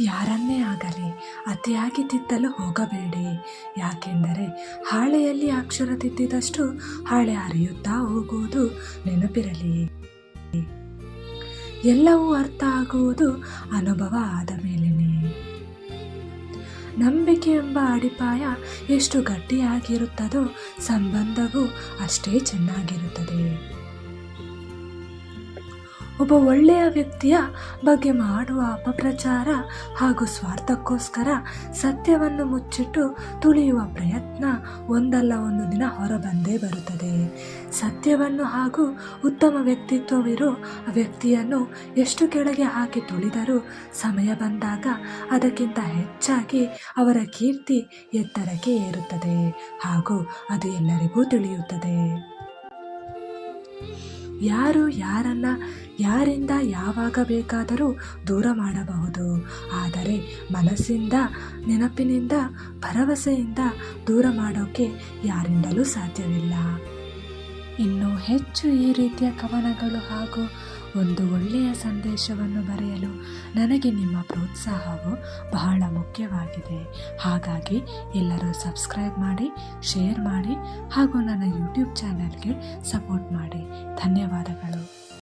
ಯಾರನ್ನೇ ಆಗಲಿ ಅತಿಯಾಗಿ ತಿದ್ದಲು ಹೋಗಬೇಡಿ. ಯಾಕೆಂದರೆ ಹಾಳೆಯಲ್ಲಿ ಅಕ್ಷರ ತಿದ್ದಿದಷ್ಟು ಹಾಳೆ ಹರಿಯುತ್ತಾ ಹೋಗುವುದು ನೆನಪಿರಲಿ. ಎಲ್ಲವೂ ಅರ್ಥ ಆಗುವುದು ಅನುಭವ ಆದ ಮೇಲೇನೆ. ನಂಬಿಕೆ ಎಂಬ ಅಡಿಪಾಯ ಎಷ್ಟು ಗಟ್ಟಿಯಾಗಿರುತ್ತದೋ ಸಂಬಂಧವೂ ಅಷ್ಟೇ ಚೆನ್ನಾಗಿರುತ್ತದೆ. ಒಬ್ಬ ಒಳ್ಳೆಯ ವ್ಯಕ್ತಿಯ ಬಗ್ಗೆ ಮಾಡುವ ಅಪಪ್ರಚಾರ ಹಾಗೂ ಸ್ವಾರ್ಥಕ್ಕೋಸ್ಕರ ಸತ್ಯವನ್ನು ಮುಚ್ಚಿಟ್ಟು ತುಳಿಯುವ ಪ್ರಯತ್ನ ಒಂದಲ್ಲ ಒಂದು ದಿನ ಹೊರಬಂದೇ ಬರುತ್ತದೆ. ಸತ್ಯವನ್ನು ಹಾಗೂ ಉತ್ತಮ ವ್ಯಕ್ತಿತ್ವವಿರೋ ವ್ಯಕ್ತಿಯನ್ನು ಎಷ್ಟು ಕೆಳಗೆ ಹಾಕಿ ತುಳಿದರೂ ಸಮಯ ಬಂದಾಗ ಅದಕ್ಕಿಂತ ಹೆಚ್ಚಾಗಿ ಅವರ ಕೀರ್ತಿ ಎತ್ತರಕ್ಕೆ ಏರುತ್ತದೆ ಹಾಗೂ ಅದು ಎಲ್ಲರಿಗೂ ತಿಳಿಯುತ್ತದೆ. ಯಾರು ಯಾರನ್ನ ಯಾರಿಂದ ಯಾವಾಗ ಬೇಕಾದರೂ ದೂರ ಮಾಡಬಹುದು. ಆದರೆ ಮನಸ್ಸಿಂದ, ನೆನಪಿನಿಂದ, ಭರವಸೆಯಿಂದ ದೂರ ಮಾಡೋಕ್ಕೆ ಯಾರಿಂದಲೂ ಸಾಧ್ಯವಿಲ್ಲ. ಇನ್ನು ಹೆಚ್ಚು ಈ ರೀತಿಯ ಕವನಗಳು ಹಾಗೂ ಒಂದು ಒಳ್ಳೆಯ ಸಂದೇಶವನ್ನು ಬರೆಯಲು ನನಗೆ ನಿಮ್ಮ ಪ್ರೋತ್ಸಾಹವು ಬಹಳ ಮುಖ್ಯವಾಗಿದೆ. ಹಾಗಾಗಿ ಎಲ್ಲರೂ ಸಬ್ಸ್ಕ್ರೈಬ್ ಮಾಡಿ, ಶೇರ್ ಮಾಡಿ ಹಾಗೂ ನನ್ನ ಯೂಟ್ಯೂಬ್ ಚಾನಲ್ಗೆ ಸಪೋರ್ಟ್ ಮಾಡಿ. ಧನ್ಯವಾದಗಳು.